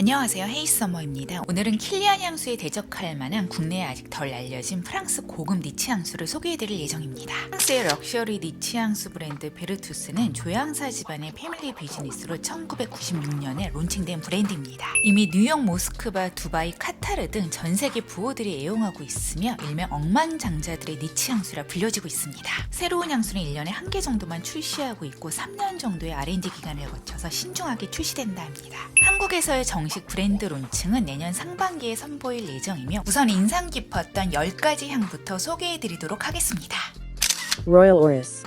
안녕하세요 헤이서머입니다. 오늘은 킬리안 향수에 대적할 만한 국내에 아직 덜 알려진 프랑스 고급 니치 향수를 소개해드릴 예정입니다. 프랑스의 럭셔리 니치 향수 브랜드 베르투스는 조향사 집안의 패밀리 비즈니스로 1996년에 론칭된 브랜드입니다. 이미 뉴욕, 모스크바, 두바이, 카타르 등 전 세계 부호들이 애용하고 있으며 일명 억만장자들의 니치 향수라 불려지고 있습니다. 새로운 향수는 1년에 한 개 정도만 출시하고 있고 3년 정도의 R&D 기간을 거쳐서 신중하게 출시된다 합니다. 한국에서의 정식 브랜드 론칭은 내년 상반기에 선보일 예정이며 우선 인상 깊었던 10가지 향부터 소개해드리도록 하겠습니다. Royal Oris.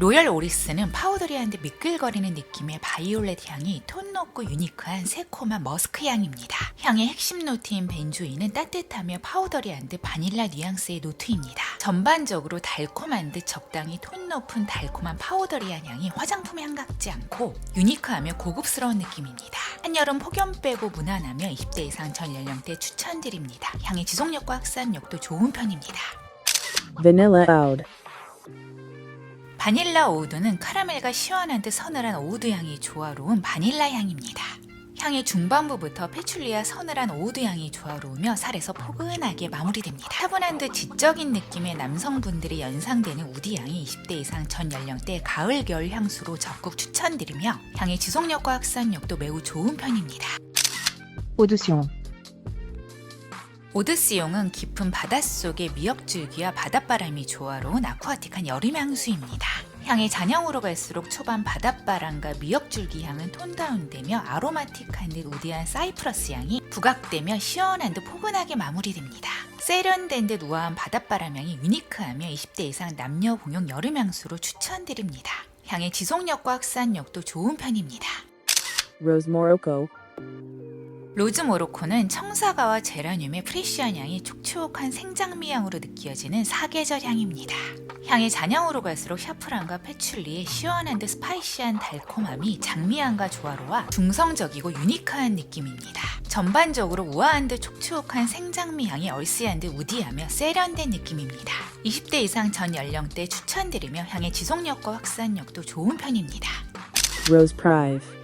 로열 오리스는 파우더리한 듯 미끌거리는 느낌의 바이올렛 향이 톤 높고 유니크한 새콤한 머스크 향입니다. 향의 핵심 노트인 벤조인은 따뜻하며 파우더리한 듯 바닐라 뉘앙스의 노트입니다. 전반적으로 달콤한 듯 적당히 톤 높은 달콤한 파우더리한 향이 화장품 향 같지 않고 유니크하며 고급스러운 느낌입니다. 한여름 폭염 빼고 무난하며 20대 이상 전 연령대 추천드립니다. 향의 지속력과 확산력도 좋은 편입니다. Vanilla Oud. 바닐라 오우드는 카라멜과 시원한 듯 서늘한 오우드 향이 조화로운 바닐라 향입니다. 향의 중반부부터 페출리와 서늘한 오우드 향이 조화로우며 살에서 포근하게 마무리됩니다. 차분한 듯 지적인 느낌의 남성분들이 연상되는 우디 향이 20대 이상 전 연령대 가을 겨울 향수로 적극 추천드리며 향의 지속력과 확산력도 매우 좋은 편입니다. Audition. 오드스용은 깊은 바닷속의 미역줄기와 바닷바람이 조화로운 아쿠아틱한 여름 향수입니다. 향의 잔향으로 갈수록 초반 바닷바람과 미역줄기 향은 톤다운되며 아로마틱한 듯 우디한 사이프러스 향이 부각되며 시원한 듯 포근하게 마무리됩니다. 세련된 듯 우아한 바닷바람 향이 유니크하며 20대 이상 남녀 공용 여름 향수로 추천드립니다. 향의 지속력과 확산력도 좋은 편입니다. Rose Morocco. 로 즈 모로코는 청사과와 제라늄의 프레시한 향이 촉촉한 생장미 향으로 느껴지는 사계절 향입니다. 향의 잔향으로 갈수록 샤프란과 패출리의 시원한 듯 스파이시한 달콤함이 장미향과 조화로와 중성적이고 유니크한 느낌입니다. 전반적으로 우아한 듯 촉촉한 생장미 향이 얼씨한 듯 우디하며 세련된 느낌입니다. 20대 이상 전 연령대 추천드리며 향의 지속력과 확산력도 좋은 편입니다. Rose Prive.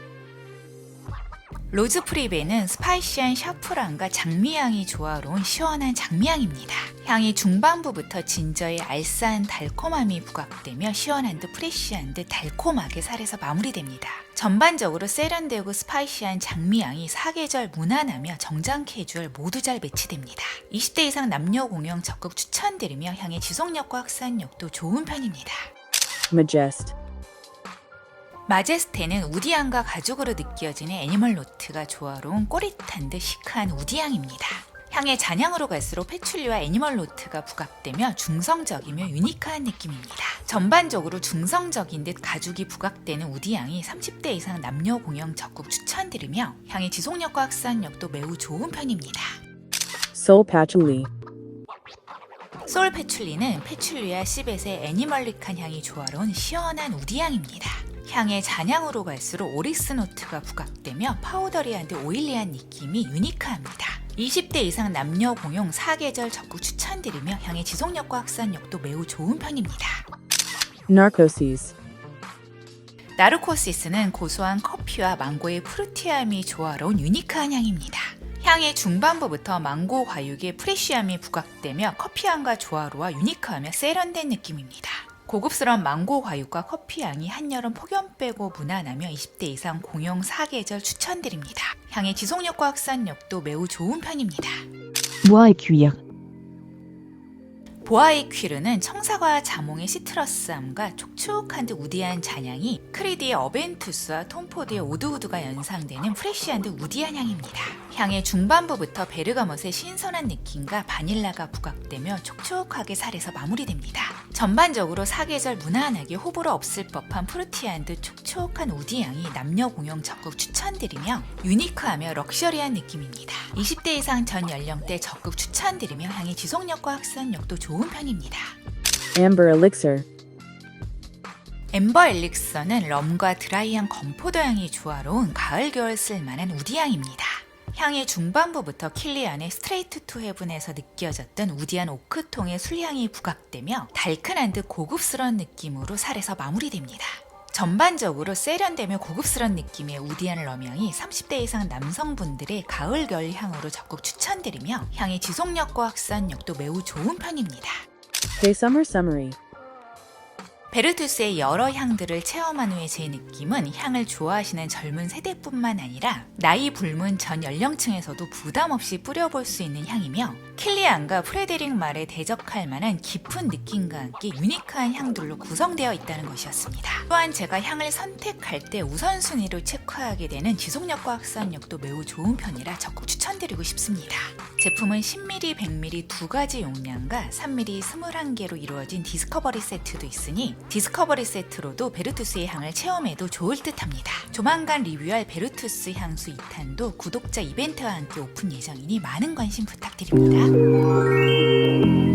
로즈 프리베는 스파이시한 샤프란과 장미향이 조화로운 시원한 장미향입니다. 향이 중반부부터 진저의 알싸한 달콤함이 부각되며 시원한 듯 프레쉬한 듯 달콤하게 살에서 마무리됩니다. 전반적으로 세련되고 스파이시한 장미향이 사계절 무난하며 정장 캐주얼 모두 잘 매치됩니다. 20대 이상 남녀 공용 적극 추천드리며 향의 지속력과 확산력도 좋은 편입니다. Majest. 마제스테는 우디향과 가죽으로 느껴지는 애니멀 노트가 조화로운 꼬릿한 듯 시크한 우디향입니다. 향의 잔향으로 갈수록 패출리와 애니멀 노트가 부각되며 중성적이며 유니크한 느낌입니다. 전반적으로 중성적인 듯 가죽이 부각되는 우디향이 30대 이상 남녀 공용 적극 추천드리며 향의 지속력과 확산력도 매우 좋은 편입니다. Soul Patchouli. 소울 패출리는 패출리와 시벳의 애니멀릭한 향이 조화로운 시원한 우디향입니다. 향의 잔향으로 갈수록 오리스 노트가 부각되며 파우더리한 듯 오일리한 느낌이 유니크합니다. 20대 이상 남녀 공용 사계절 적극 추천드리며 향의 지속력과 확산력도 매우 좋은 편입니다. Narcosis. 나르코시스는 고소한 커피와 망고의 프루티함이 조화로운 유니크한 향입니다. 향의 중반부부터 망고 과육의 프레쉬함이 부각되며 커피향과 조화로워 유니크하며 세련된 느낌입니다. 고급스러운 망고 과육과 커피 향이 한여름 폭염 빼고 무난하며 20대 이상 공용 사계절 추천드립니다. 향의 지속력과 확산력도 매우 좋은 편입니다. Bois. 보아이 퀴르는 청사과 자몽의 시트러스함과 촉촉한 듯 우디한 잔향이 크리디의 어벤투스와 톰포드의 오드우드가 연상되는 프레쉬한 듯 우디한 향입니다. 향의 중반부부터 베르가못의 신선한 느낌과 바닐라가 부각되며 촉촉하게 살에서 마무리됩니다. 전반적으로 사계절 무난하게 호불호 없을 법한 프루티한 듯 촉촉한 우디향이 남녀 공용 적극 추천드리며 유니크하며 럭셔리한 느낌입니다. 20대 이상 전 연령대 적극 추천드리며 향의 지속력과 확산력도 좋은 편입니다. Amber Elixir. 엠버 엘릭서는 럼과 드라이한 건포도 향이 조화로운 가을 겨울 쓸만한 우디향입니다. 향의 중반부부터 킬리안의 스트레이트 투 헤븐에서 느껴졌던 우디한 오크통의 술향이 부각되며 달큰한 듯 고급스러운 느낌으로 살에서 마무리됩니다. 전반적으로 세련되며 고급스러운 느낌의 우디한 럼향이 30대 이상 남성분들의 가을 겨울 향으로 적극 추천드리며 향의 지속력과 확산력도 매우 좋은 편입니다. K Summer Summary. 베르투스의 여러 향들을 체험한 후에 제 느낌은 향을 좋아하시는 젊은 세대뿐만 아니라 나이 불문 전 연령층에서도 부담 없이 뿌려볼 수 있는 향이며 킬리안과 프레데릭 말에 대적할 만한 깊은 느낌과 함께 유니크한 향들로 구성되어 있다는 것이었습니다. 또한 제가 향을 선택할 때 우선순위로 체크하게 되는 지속력과 확산력도 매우 좋은 편이라 적극 추천드리고 싶습니다. 제품은 10ml, 100ml 두 가지 용량과 3ml 21개로 이루어진 디스커버리 세트도 있으니 디스커버리 세트로도 베르투스의 향을 체험해도 좋을 듯 합니다. 조만간 리뷰할 베르투스 향수 2탄도 구독자 이벤트와 함께 오픈 예정이니 많은 관심 부탁드립니다. Thank you.